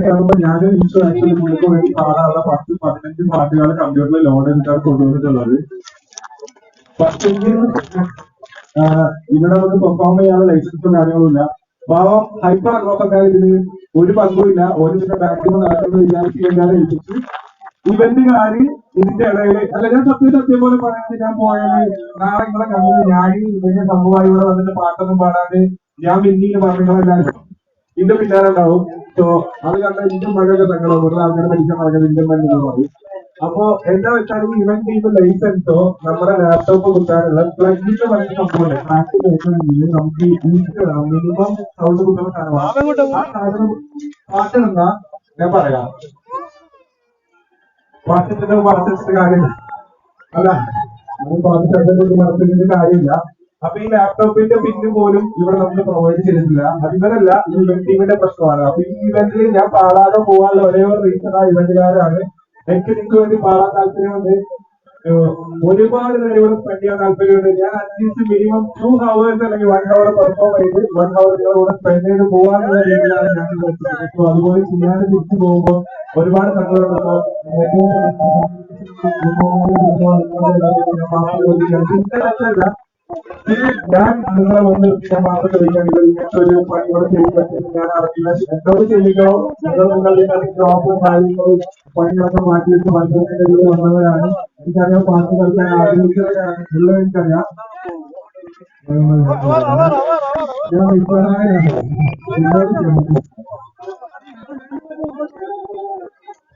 കാണുമ്പോൾ ഞാൻ ഇൻഷു ആക്ച്വലി നിങ്ങൾക്ക് വേണ്ടി പാടാനുള്ള പത്ത് പതിനഞ്ച് പാട്ടുകൾ കമ്പ്യൂട്ടറിൽ ലോഡ് എടുക്കാൻ കൊണ്ടുവന്നിട്ടുള്ളത്. പക്ഷേ ഇവിടെ നമുക്ക് പെർഫോം ചെയ്യാനുള്ള ലൈസൻസും കാര്യങ്ങളുമില്ല പാവം ഹൈപ്പർ അംഗോപ്പക്കാർ ഇതിന് ഒരു പങ്കുമില്ല ഒരു ബാക്കിൽ നടക്കുന്ന വിചാരിക്കാതെ ഏൽപ്പിച്ച് ഇവന്റുകാര് ഇതിന്റെ ഇടയിൽ അല്ല ഞാൻ സത്യം സത്യം പോലെ പറയാതെ ഞാൻ പോയത് നാളെ നിങ്ങളെ കണ്ടത് ഞാൻ ഇവന്റെ സംഭവമായി ഇവിടെ വന്നിട്ട് പാട്ടൊന്നും പാടാതെ ഞാൻ പിന്നീട് പറഞ്ഞെല്ലാവരും ഇതിന്റെ പിന്നാലുണ്ടാവും സോ അത് കണ്ട ഇന്ത്യൻ മഴയൊക്കെ തങ്ങളോ വെറുതെ ആൾക്കാരെ പഠിക്കാൻ പറഞ്ഞത് ഇന്ത്യൻ മഴ പറയും. അപ്പോ എന്താ വെച്ചാൽ ഇവൻ ടീം ലൈസൻസോ നമ്മുടെ ലാപ്ടോപ്പ് കുത്താനുള്ള പ്ലഗിന്റെ പറഞ്ഞ സംഭവമുണ്ട്. ട്രാക്ക് കേൾക്കണമെങ്കിൽ നമുക്ക് മിനിമം സൗണ്ട് കുത്തുന്ന സാധനമാണ്. ആ സാധനം പാട്ട് നിന്നാ ഞാൻ പറയാം. പാട്ടത്തിന്റെ പാട്ടത്തിന്റെ കാര്യമില്ല. അല്ല പാട്ടിന്റെ നടത്തുന്നതിന്റെ കാര്യമില്ല. അപ്പൊ ഈ ലാപ്ടോപ്പിന്റെ പിന്ന് പോലും ഇവിടെ നമുക്ക് പ്രൊവൈഡ് ചെയ്തിട്ടില്ല. അത് ഇവരല്ല ഈ ഇവന്റ് ടീമിന്റെ പ്രശ്നമാണ്. അപ്പൊ ഈ ഇവന്റിൽ ഞാൻ പാടാതെ പോകാനുള്ള ഒരേ ഒരു റീസൺ ആ ഇവന്റുകാരാണ് എനിക്ക് നിങ്ങൾക്ക് വേണ്ടി പാടാൻ താല്പര്യമുണ്ട്. ഒരുപാട് നേരം ഇവിടെ സ്പെൻഡ് ചെയ്യാൻ താല്പര്യമുണ്ട്. ഞാൻ at least minimum two hours അല്ലെങ്കിൽ വൺ ഹവർ പെർഫോം ചെയ്ത് വൺ ഹവർ ഇവിടെ സ്പെൻഡ് ചെയ്ത് പോകാനുള്ള രീതിയിലാണ് ഞാൻ. So അതുപോലെ ചെയ്യാതെ തിരിച്ചു പോകുമ്പോൾ ഒരുപാട് സങ്കടമുണ്ടോ ഞാൻ നിങ്ങളെ വന്ന് ഞാൻ മാത്രം ചോദിക്കുകയാണെങ്കിൽ ഇങ്ങനത്തെ ഒരു പണിയോട് ചെയ്യുമ്പോൾ ഞാൻ അറിയില്ല എന്നോട് ചെയ്യുകയോ നിങ്ങൾ നിങ്ങളുടെ ജോബും കാര്യങ്ങളും പണികളൊക്കെ മാറ്റിയിട്ട് പഞ്ചായത്തിന്റെ ഇതിൽ വന്നവരാണ്. എനിക്കറിയാം പാട്ട് കളിക്കാൻ ആഗ്രഹിച്ചവരാണ്. ഉള്ളത് എനിക്കറിയാം. ഞാൻ ഇപ്പോഴാണ്